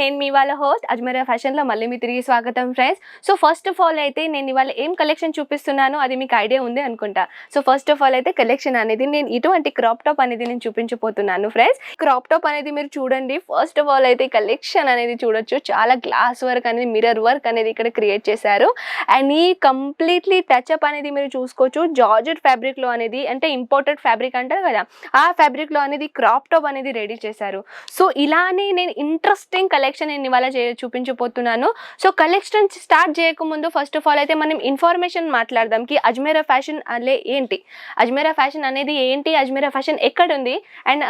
నేను మీ వాళ్ళ హోస్ట్ అజ్మరా ఫ్యాషన్లో మళ్ళీ మీ తిరిగి స్వాగతం friends so first of all అయితే నేను ఇవాళ ఏం కలెక్షన్ చూపిస్తున్నానో అది మీకు ఐడియా ఉంది అనుకుంటా. సో ఫస్ట్ ఆఫ్ ఆల్ అయితే కలెక్షన్ అనేది నేను ఇటువంటి క్రాప్ టాప్ అనేది నేను చూపించబోతున్నాను ఫ్రెండ్స్ క్రాప్ టాప్ అనేది మీరు చూడండి. ఫస్ట్ ఆఫ్ ఆల్ అయితే కలెక్షన్ అనేది చూడొచ్చు. చాలా గ్లాస్ వర్క్ అనేది మిర్రర్ వర్క్ అనేది ఇక్కడ క్రియేట్ చేశారు. అండ్ ఈ కంప్లీట్లీ టచ్అప్ అనేది మీరు చూసుకోవచ్చు. జార్జెట్ ఫ్యాబ్రిక్లో అనేది అంటే ఇంపోర్టెడ్ ఫ్యాబ్రిక్ అంటారు కదా ఆ ఫ్యాబ్రిక్లో అనేది క్రాప్ టాప్ అనేది రెడీ చేశారు. సో ఇలానే నేను ఇంట్రెస్టింగ్ కలెక్షన్ నేను ఇవాళ చూపించబోతున్నాను. సో కలెక్షన్ స్టార్ట్ చేయకముందు ఫస్ట్ ఆఫ్ ఆల్ అయితే మనం ఇన్ఫర్మేషన్ మాట్లాడదాం. కి అజ్మేరా ఫ్యాషన్ అలే ఏంటి? అజ్మేరా ఫ్యాషన్ అనేది ఏంటి? అజ్మేరా ఫ్యాషన్ ఎక్కడ ఉంది అండ్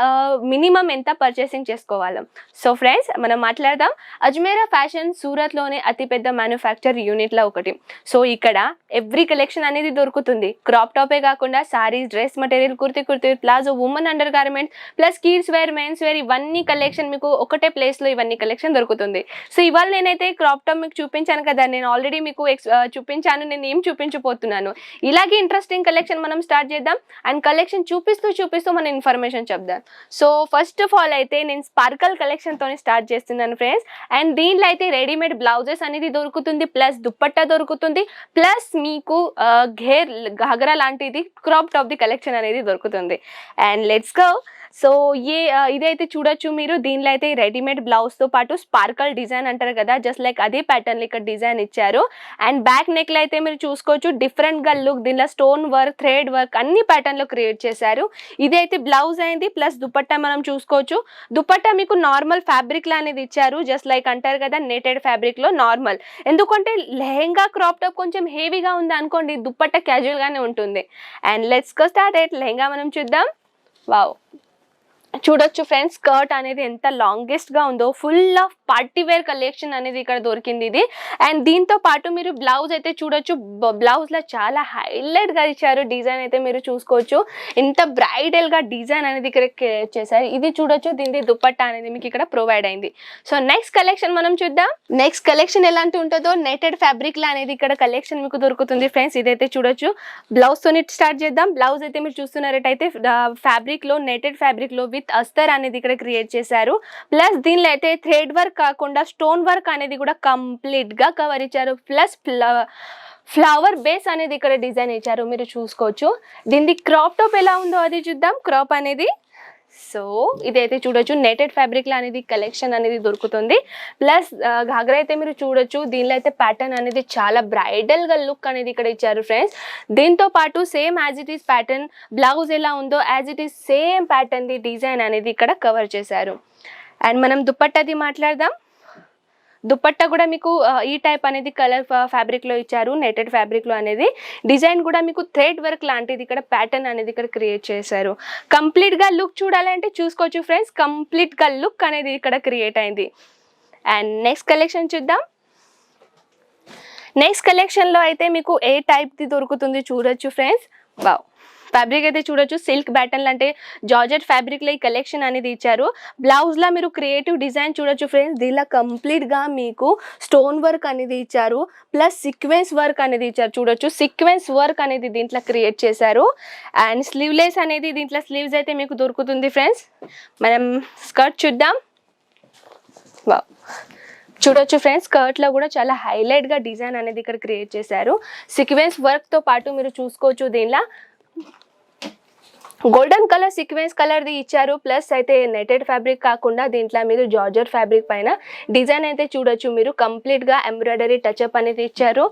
మినిమం ఎంత పర్చేసింగ్ చేసుకోవాలి? సో ఫ్రెండ్స్ మనం మాట్లాడదాం. అజ్మేరా ఫ్యాషన్ సూరత్లోనే అతిపెద్ద మ్యానుఫ్యాక్చర్ యూనిట్లో ఒకటి. సో ఇక్కడ ఎవ్రీ కలెక్షన్ అనేది దొరుకుతుంది. క్రాప్ టాపే కాకుండా saris dress material kurti kurti palazzo women under garments plus kids wear men's wear ఇవన్నీ కలెక్షన్ మీకు ఒకటే ప్లేస్లో ఇవన్నీ కలెక్షన్ దొరుకుతుంది. సో ఇవాళ నేనైతే క్రాప్ టాప్ మీకు చూపించాను కదా నేను ఆల్రెడీ మీకు ఎక్స్ చూపించాను నేను ఏం చూపించబోతున్నాను. ఇలాగే ఇంట్రెస్టింగ్ కలెక్షన్ మనం స్టార్ట్ చేద్దాం. అండ్ కలెక్షన్ చూపిస్తూ చూపిస్తూ మన ఇన్ఫర్మేషన్ చెప్దాం. సో ఫస్ట్ ఆఫ్ ఆల్ అయితే నేను స్పార్కల్ కలెక్షన్తో స్టార్ట్ చేస్తున్నాను ఫ్రెండ్స్ అండ్ దీనిలో అయితే రెడీమేడ్ బ్లౌజెస్ అనేది దొరుకుతుంది ప్లస్ దుప్పట్టా దొరుకుతుంది ప్లస్ మీకు ఘేర్ ఘాగరా లాంటిది క్రాప్ టాప్ ది కలెక్షన్ అనేది దొరుకుతుంది. అండ్ లెట్స్ గో సో ఏ ఇదైతే చూడొచ్చు మీరు దీనిలో అయితే రెడీమేడ్ బ్లౌజ్తో పాటు స్పార్కల్ డిజైన్ అంటారు కదా జస్ట్ లైక్ అదే ప్యాటర్న్ ఇక్కడ డిజైన్ ఇచ్చారు. అండ్ బ్యాక్ నెక్లో అయితే మీరు చూసుకోవచ్చు డిఫరెంట్గా లుక్ దీనిలో స్టోన్ వర్క్ థ్రెడ్ వర్క్ అన్ని ప్యాటర్న్లో క్రియేట్ చేశారు. ఇది అయితే బ్లౌజ్ అయింది ప్లస్ దుపట్టా మనం చూసుకోవచ్చు. దుపట్టా మీకు నార్మల్ ఫ్యాబ్రిక్లో అనేది ఇచ్చారు జస్ట్ లైక్ అంటారు కదా నెటెడ్ ఫ్యాబ్రిక్లో నార్మల్. ఎందుకంటే లెహెంగా క్రాప్ టాప్ కొంచెం హెవీగా ఉంది అనుకోండి దుప్పట్ట క్యాజువల్గానే ఉంటుంది. అండ్ లెట్స్ గో స్టార్ట్ అయితే లెహెంగా మనం చూద్దాం. వావ్! చూడొచ్చు ఫ్రెండ్స్ స్కర్ట్ అనేది ఎంత లాంగెస్ట్గా ఉందో full of party wear collection అనేది ఇక్కడ దొరికింది ఇది. అండ్ దీంతో పాటు మీరు బ్లౌజ్ అయితే చూడొచ్చు బ్లౌజ్లో చాలా హైలైట్గా ఇచ్చారు. డిజైన్ అయితే మీరు చూసుకోవచ్చు. ఎంత బ్రైడల్గా డిజైన్ అనేది ఇక్కడ create చేశారు. ఇది చూడొచ్చు దీని దుప్పట్టా అనేది మీకు ఇక్కడ ప్రొవైడ్ అయింది. సో నెక్స్ట్ కలెక్షన్ మనం చూద్దాం. నెక్స్ట్ కలెక్షన్ ఎలాంటి ఉంటుందో నెటెడ్ ఫ్యాబ్రిక్ లా అనేది ఇక్కడ కలెక్షన్ మీకు దొరుకుతుంది ఫ్రెండ్స్. ఇదైతే చూడొచ్చు. బ్లౌజ్ తోని స్టార్ట్ చేద్దాం. బ్లౌజ్ అయితే మీరు చూస్తున్నట్టయితే ఫ్యాబ్రిక్లో నెటెడ్ ఫ్యాబ్రిక్లో విత్ అస్తర్ అనేది ఇక్కడ క్రియేట్ చేశారు. ప్లస్ దీనిలో అయితే థ్రెడ్ వర్క్ కాకుండా స్టోన్ వర్క్ అనేది కూడా కంప్లీట్గా కవర్ ఇచ్చారు. ప్లస్ ఫ్లవర్ బేస్ అనేది ఇక్కడ డిజైన్ ఇచ్చారు. మీరు చూసుకోవచ్చు. దీని క్రాప్ టాప్ ఎలా ఉందో అది చూద్దాం. క్రాప్ అనేది సో ఇదైతే చూడొచ్చు. నెటెడ్ ఫ్యాబ్రిక్లో అనేది కలెక్షన్ అనేది దొరుకుతుంది. ప్లస్ ఘాగ్రా అయితే మీరు చూడొచ్చు. దీనిలో అయితే ప్యాటర్న్ అనేది చాలా బ్రైడల్గా లుక్ అనేది ఇక్కడ ఇచ్చారు ఫ్రెండ్స్ దీంతో పాటు same as it is pattern blouse ఎలా ఉందో యాజ్ ఇట్ ఈస్ సేమ్ ప్యాటర్న్ది డిజైన్ అనేది ఇక్కడ కవర్ చేశారు. అండ్ మనం దుప్పట్టది మాట్లాడదాం. దుపట్టా కూడా మీకు ఈ టైప్ అనేది కలర్ ఫ్యాబ్రిక్లో ఇచ్చారు నెటెడ్ ఫ్యాబ్రిక్లో అనేది. డిజైన్ కూడా మీకు థ్రెడ్ వర్క్ లాంటిది ఇక్కడ ప్యాటర్న్ అనేది ఇక్కడ క్రియేట్ చేశారు. కంప్లీట్గా లుక్ చూడాలంటే చూసుకోవచ్చు ఫ్రెండ్స్ కంప్లీట్గా లుక్ అనేది ఇక్కడ క్రియేట్ అయింది. అండ్ నెక్స్ట్ కలెక్షన్ చూద్దాం. నెక్స్ట్ కలెక్షన్లో అయితే మీకు ఏ టైప్ది దొరుకుతుంది చూడొచ్చు ఫ్రెండ్స్ వావ్ ఫ్యాబ్రిక్ అయితే చూడొచ్చు. సిల్క్ బ్యాటన్ అంటే జార్జెట్ ఫ్యాబ్రిక్లో ఈ కలెక్షన్ అనేది ఇచ్చారు. బ్లౌజ్లో మీరు క్రియేటివ్ డిజైన్ చూడొచ్చు ఫ్రెండ్స్. దీనిలో కంప్లీట్గా మీకు స్టోన్ వర్క్ అనేది ఇచ్చారు. ప్లస్ సీక్వెన్స్ వర్క్ అనేది ఇచ్చారు. చూడొచ్చు. సీక్వెన్స్ వర్క్ అనేది దీంట్లో క్రియేట్ చేశారు. అండ్ స్లీవ్లెస్ అనేది దీంట్లో స్లీవ్స్ అయితే మీకు దొరుకుతుంది ఫ్రెండ్స్. మనం స్కర్ట్ చూద్దాం. చూడొచ్చు ఫ్రెండ్స్. స్కర్ట్లో కూడా చాలా హైలైట్గా డిజైన్ అనేది ఇక్కడ క్రియేట్ చేశారు. సీక్వెన్స్ వర్క్తో పాటు మీరు చూసుకోవచ్చు దీనిలో. గోల్డెన్ కలర్ సీక్వెన్స్ కలర్ది ఇచ్చారు. ప్లస్ అయితే నెటెడ్ ఫ్యాబ్రిక్ కాకుండా దీంట్లో మీరు జార్జర్ ఫ్యాబ్రిక్ పైన డిజైన్ అయితే చూడొచ్చు. మీరు కంప్లీట్గా ఎంబ్రాయిడరీ టచ్అప్ అనేది ఇచ్చారు.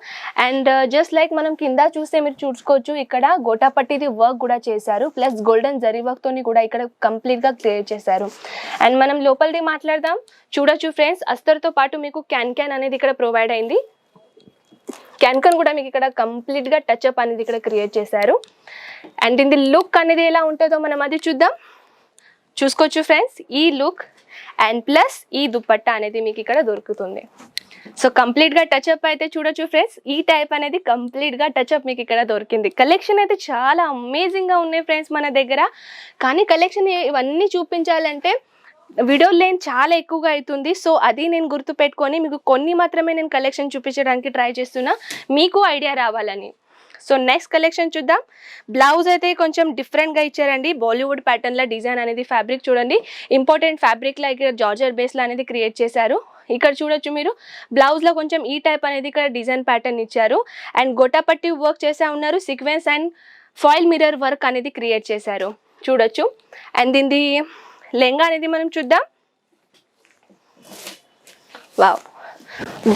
అండ్ జస్ట్ లైక్ మనం కింద చూస్తే మీరు చూసుకోవచ్చు ఇక్కడ గోటాపట్టిది వర్క్ కూడా చేశారు. ప్లస్ గోల్డెన్ జరీ వర్క్తోని కూడా ఇక్కడ కంప్లీట్గా క్రియేట్ చేశారు. అండ్ మనం లోపలిది మాట్లాడదాం. చూడొచ్చు ఫ్రెండ్స్ అస్తర్తో పాటు మీకు క్యాన్ క్యాన్ అనేది ఇక్కడ ప్రొవైడ్ అయింది. క్యాన్కన్ కూడా మీకు ఇక్కడ కంప్లీట్గా టచ్అప్ అనేది ఇక్కడ క్రియేట్ చేశారు. అండ్ ఇది లుక్ అనేది ఎలా ఉంటుందో మనం అది చూద్దాం. చూసుకోవచ్చు ఫ్రెండ్స్ ఈ లుక్ అండ్ ప్లస్ ఈ దుప్పట్ట అనేది మీకు ఇక్కడ దొరుకుతుంది. సో కంప్లీట్గా టచ్అప్ అయితే చూడొచ్చు ఫ్రెండ్స్ ఈ టైప్ అనేది కంప్లీట్గా టచ్అప్ మీకు ఇక్కడ దొరికింది. కలెక్షన్ అయితే చాలా అమేజింగ్గా ఉన్నాయి ఫ్రెండ్స్ మన దగ్గర. కానీ కలెక్షన్ ఇవన్నీ చూపించాలంటే వీడియో లేన్ చాలా ఎక్కువగా అవుతుంది. సో అది నేను గుర్తు పెట్టుకొని మీకు కొన్ని మాత్రమే నేను కలెక్షన్ చూపించడానికి ట్రై చేస్తున్నా. మీకు ఐడియా రావాలని. సో నెక్స్ట్ కలెక్షన్ చూద్దాం. బ్లౌజ్ అయితే కొంచెం డిఫరెంట్గా ఇచ్చారండి. బాలీవుడ్ ప్యాటర్న్లో డిజైన్ అనేది ఫ్యాబ్రిక్ చూడండి. ఇంపార్టెంట్ ఫ్యాబ్రిక్లో ఇక్కడ జార్జర్ బేస్లో అనేది క్రియేట్ చేశారు. ఇక్కడ చూడొచ్చు మీరు. బ్లౌజ్లో కొంచెం ఈ టైప్ అనేది ఇక్కడ డిజైన్ ప్యాటర్న్ ఇచ్చారు. అండ్ గొట్టపట్టి వర్క్ చేసే ఉన్నారు. Sequence and foil mirror work అనేది క్రియేట్ చేశారు. చూడొచ్చు. అండ్ దీనిది లెంగా అనేది మనం చూద్దాం. వావ్.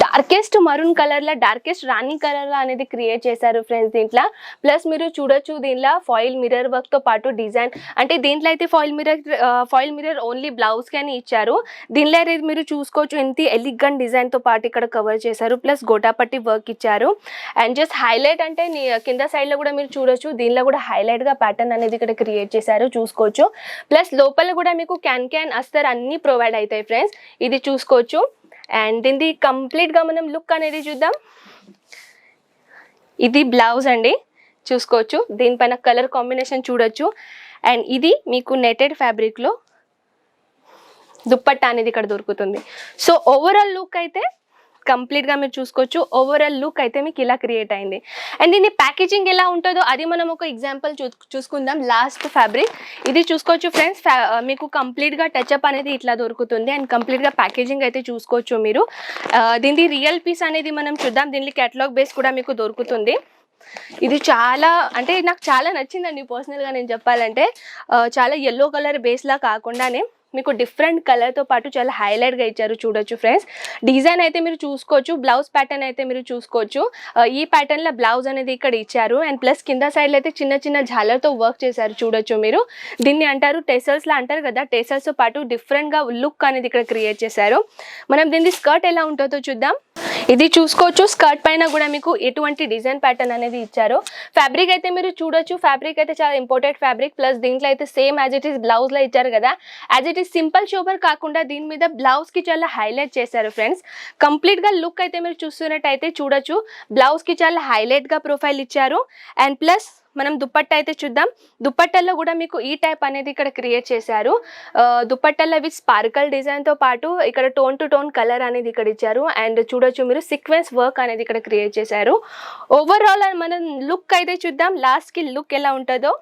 డార్కెస్ట్ మరూన్ కలర్లో డార్కెస్ట్ రాణి కలర్లో అనేది క్రియేట్ చేశారు ఫ్రెండ్స్ దీంట్లో. ప్లస్ మీరు చూడొచ్చు దీంట్లో ఫాయిల్ మిర్రర్ వర్క్తో పాటు డిజైన్ అంటే దీంట్లో అయితే foil mirror foil mirror only బ్లౌజ్కి అని ఇచ్చారు. దీనిలో అనేది మీరు చూసుకోవచ్చు ఎంత ఎలిగంట్ డిజైన్తో పాటు ఇక్కడ కవర్ చేశారు. ప్లస్ గోటాపట్టి వర్క్ ఇచ్చారు. అండ్ జస్ట్ హైలైట్ అంటే నీ కింద సైడ్లో కూడా మీరు చూడొచ్చు. దీనిలో కూడా హైలైట్గా ప్యాటర్న్ అనేది ఇక్కడ క్రియేట్ చేశారు. చూసుకోవచ్చు. ప్లస్ లోపల కూడా మీకు క్యాన్ క్యాన్ అస్తర్ అన్నీ ప్రొవైడ్ అవుతాయి ఫ్రెండ్స్ ఇది చూసుకోవచ్చు. అండ్ దీనిది కంప్లీట్గా మనం లుక్ అనేది చూద్దాం. ఇది బ్లౌజ్ అండి. చూసుకోవచ్చు. దీనిపైన కలర్ కాంబినేషన్ చూడొచ్చు. అండ్ ఇది మీకు నెటెడ్ ఫ్యాబ్రిక్లో దుప్పట్ట అనేది ఇక్కడ దొరుకుతుంది. సో ఓవరాల్ లుక్ అయితే కంప్లీట్గా మీరు చూసుకోవచ్చు. ఓవరాల్ లుక్ అయితే మీకు ఇలా క్రియేట్ అయింది. అండ్ దీని ప్యాకేజింగ్ ఎలా ఉంటుందో అది మనం ఒక ఎగ్జాంపుల్ చూ చూసుకుందాం. లాస్ట్ ఫ్యాబ్రిక్ ఇది చూసుకోవచ్చు ఫ్రెండ్స్ మీకు కంప్లీట్గా టచ్అప్ అనేది ఇట్లా దొరుకుతుంది. అండ్ కంప్లీట్గా ప్యాకేజింగ్ అయితే చూసుకోవచ్చు మీరు. దీని దీనిది రియల్ పీస్ అనేది మనం చూద్దాం. దీనికి కేటలాగ్ బేస్ కూడా మీకు దొరుకుతుంది. ఇది చాలా అంటే నాకు చాలా నచ్చిందండి. పర్సనల్గా నేను చెప్పాలంటే చాలా ఎల్లో కలర్ బేస్లా కాకుండానే. మీకు డిఫరెంట్ కలర్తో పాటు చాలా హైలైట్గా ఇచ్చారు చూడొచ్చు ఫ్రెండ్స్ డిజైన్ అయితే మీరు చూసుకోవచ్చు బ్లౌజ్ ప్యాటర్న్ అయితే మీరు చూసుకోవచ్చు. ఈ ప్యాటర్న్లో బ్లౌజ్ అనేది ఇక్కడ ఇచ్చారు. అండ్ ప్లస్ కింద సైడ్లో అయితే చిన్న చిన్న జాలర్తో వర్క్ చేశారు చూడొచ్చు మీరు. దీన్ని అంటారు టెసల్స్లా అంటారు కదా టెసల్స్తో పాటు డిఫరెంట్గా లుక్ అనేది ఇక్కడ క్రియేట్ చేశారు. మనం దీని స్కర్ట్ ఎలా ఉంటుందో చూద్దాం. ఇది చూసుకోవచ్చు స్కర్ట్ పైన కూడా మీకు ఎటువంటి డిజైన్ ప్యాటర్న్ అనేది ఇచ్చారు. ఫ్యాబ్రిక్ అయితే మీరు చూడొచ్చు ఫ్యాబ్రిక్ అయితే చాలా ఇంపార్టెంట్ ఫ్యాబ్రిక్ ప్లస్ దీంట్లో అయితే సేమ్ యాజ్ ఇట్ ఈస్ బ్లౌజ్లో ఇచ్చారు కదా. యాజ్ ఇట్ ఇది సింపుల్ షోబర్ కాకుండా దీని మీద బ్లౌజ్కి చాలా హైలైట్ చేశారు ఫ్రెండ్స్. కంప్లీట్గా లుక్ అయితే మీరు చూస్తున్నట్టయితే చూడొచ్చు. బ్లౌజ్కి చాలా హైలైట్గా ప్రొఫైల్ ఇచ్చారు. అండ్ ప్లస్ మనం దుప్పట్ట అయితే చూద్దాం. దుప్పట్టల్లో కూడా మీకు ఈ టైప్ అనేది ఇక్కడ క్రియేట్ చేశారు. దుప్పట్టల్లో విత్ స్పార్కల్ డిజైన్తో పాటు ఇక్కడ టోన్ టు టోన్ కలర్ అనేది ఇక్కడ ఇచ్చారు. అండ్ చూడొచ్చు మీరు సీక్వెన్స్ వర్క్ అనేది ఇక్కడ క్రియేట్ చేశారు. ఓవరాల్ మనం లుక్ అయితే చూద్దాం. లాస్ట్కి లుక్ ఎలా ఉంటుందో.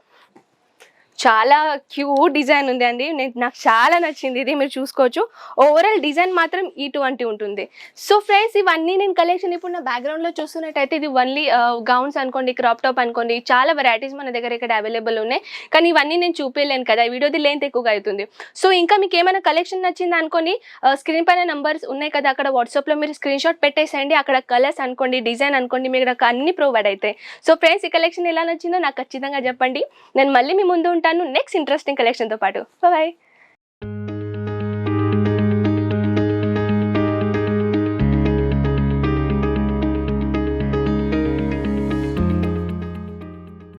చాలా క్యూట్ డిజైన్ ఉంది అండి నేను నాకు చాలా నచ్చింది ఇది. మీరు చూసుకోవచ్చు. ఓవరాల్ డిజైన్ మాత్రం ఇటువంటి ఉంటుంది. సో ఫ్రెండ్స్ ఇవన్నీ నేను కలెక్షన్ ఇప్పుడు నా బ్యాక్గ్రౌండ్లో చూస్తున్నట్టయితే ఇది ఓన్లీ గౌన్స్ అనుకోండి క్రాప్ టాప్ అనుకోండి చాలా వెరైటీస్ మన దగ్గర ఇక్కడ అవైలబుల్ ఉన్నాయి. కానీ ఇవన్నీ నేను చూపించలేను కదా. వీడియోది లెంత్ ఎక్కువగా అవుతుంది. సో ఇంకా మీకు ఏమైనా కలెక్షన్ నచ్చింది అనుకోండి స్క్రీన్ పైన నంబర్స్ ఉన్నాయి కదా అక్కడ వాట్సాప్లో మీరు స్క్రీన్ షాట్ పెట్టేసేయండి. అక్కడ కలర్స్ అనుకోండి డిజైన్ అనుకోండి మీకు నాకు అన్ని ప్రొవైడ్ అవుతాయి. సో ఫ్రెండ్స్ ఈ కలెక్షన్ ఎలా నచ్చిందో నాకు ఖచ్చితంగా చెప్పండి. నేను మళ్ళీ మీ ముందు ఉంటాను. ఉంటాను నెక్స్ట్ ఇంట్రెస్టింగ్ కలెక్షన్తో పాటు. బాయ్